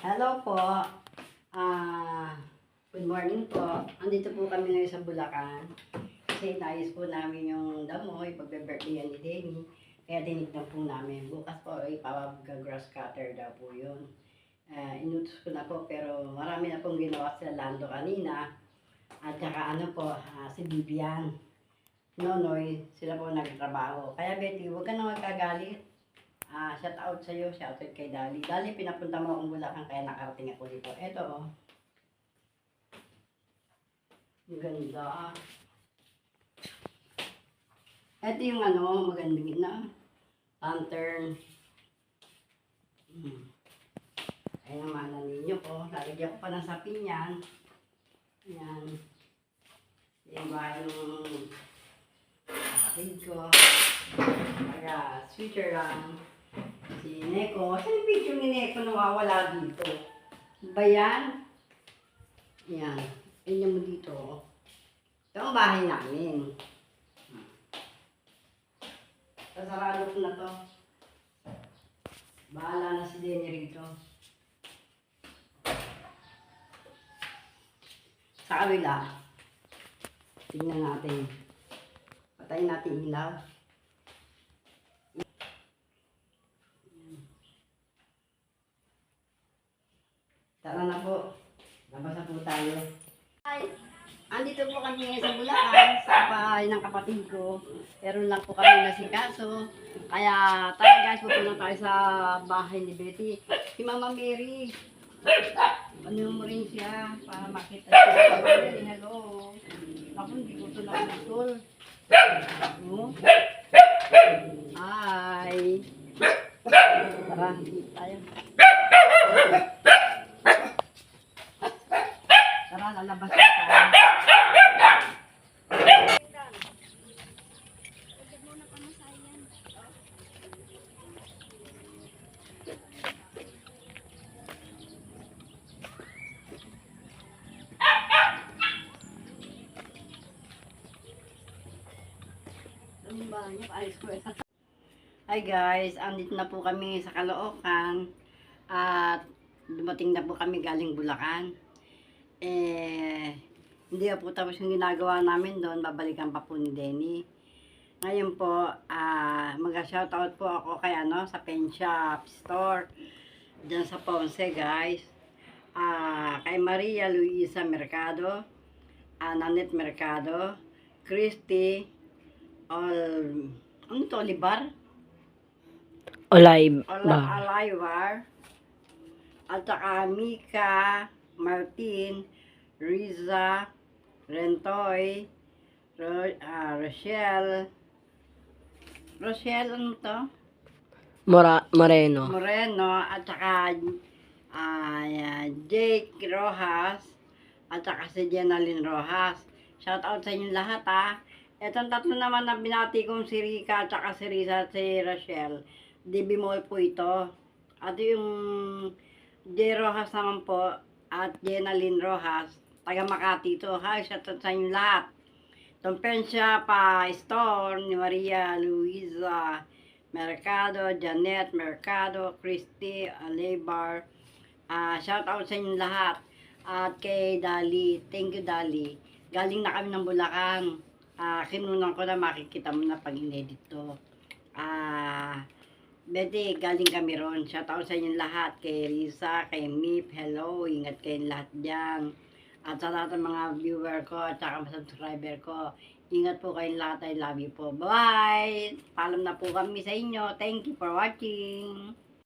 Hello po. Ah, good morning po. Andito po kami ngayon sa Bulacan. Kasi nais po namin yung damo, ipagbe-birthday ni Denny. Kaya tinignan po namin. Bukas po ipapag-grass cutter daw po yun. Ah, inutos ko na po pero marami na pong ginawa sa Lando kanina. At saka ano po, ah, si Bibian. Nonoy, sila po nagtrabaho. Kaya Betty, huwag ka na magkagalit. Ah, shout out sa iyo, shout out kay Dali. Dali, pinapunta mo akong Bulacan kaya nakarating ako dito. Eto oh. Ganda. Ito yung ano, magandang na. Lantern. Hmm. Ayan ang mana ninyo ko. Lalagyan ko pa ng sapin yan. Ayan. Yung bahay ng kapatid ko. Kaya, switcher lang. Si Neko. Saan yung picture ni Neko nawawala dito? Ba yan? Yan. Ganyan mo dito. Ito ang bahay namin. Sasarado ko na to. Bahala na si Denny rito. Sa kabila. Tingnan natin. Patayin natin ilaw. Tara na po. Labas na po tayo. Hi. Andito po kami ngayon sa Bulacan, sa bahay ng kapatid ko. Pero lang po kami nasikaso. Kaya tayo guys, pupunta tayo sa bahay ni Betty. Si Mama Mary. Ano mo rin siya para makita siya. Hello. Ako, hindi ko ito nakutol. Oh. Hi. Tara, tayo. Tara, lalabas eh. Hi guys, andito na po kami sa Caloocan at dumating na po kami galing Bulacan. Eh, hindi po tapos yung ginagawa namin doon, babalikan pa po ni Denny. Ngayon po, ah mag-shoutout po ako kay ano, sa Pen Shop Store, dyan sa Ponce guys. Ah, kay Maria Luisa Mercado, ah, Nanette Mercado, Christy, All, ano to, Olivar? Alive Ala, ba? Alaivar, at saka Mika, Martin, Riza, Rentoy, Ro, ah, Rochelle, Rochelle, ano to? Mora Moreno. Moreno, at saka yan, Jake Rojas, at saka si Jenalyn Rojas. Shout out sa inyong lahat ha. Etong tatlo naman na binati kong si Rika at saka si Risa at si Rochelle. DB Mall po ito. At yung J. Rojas naman po at Jenalyn Rojas. Taga Makati to. Hi, sa inyong lahat. Itong pensya pa store ni Maria Luisa Mercado, Janet Mercado, Christy Alebar. Ah, shout out sa inyong lahat. At kay Dali, thank you Dali. Galing na kami ng Bulacan. Ah, kinunan ko na makikita mo na pag inedit to. Ah, Betty, galing kami ron. Shout out sa inyong lahat. Kay Risa, kay Mip, hello. Ingat kayong lahat dyan. At sa lahat ng mga viewer ko at saka subscriber ko. Ingat po kayong lahat. I love you po. Bye! Paalam na po kami sa inyo. Thank you for watching.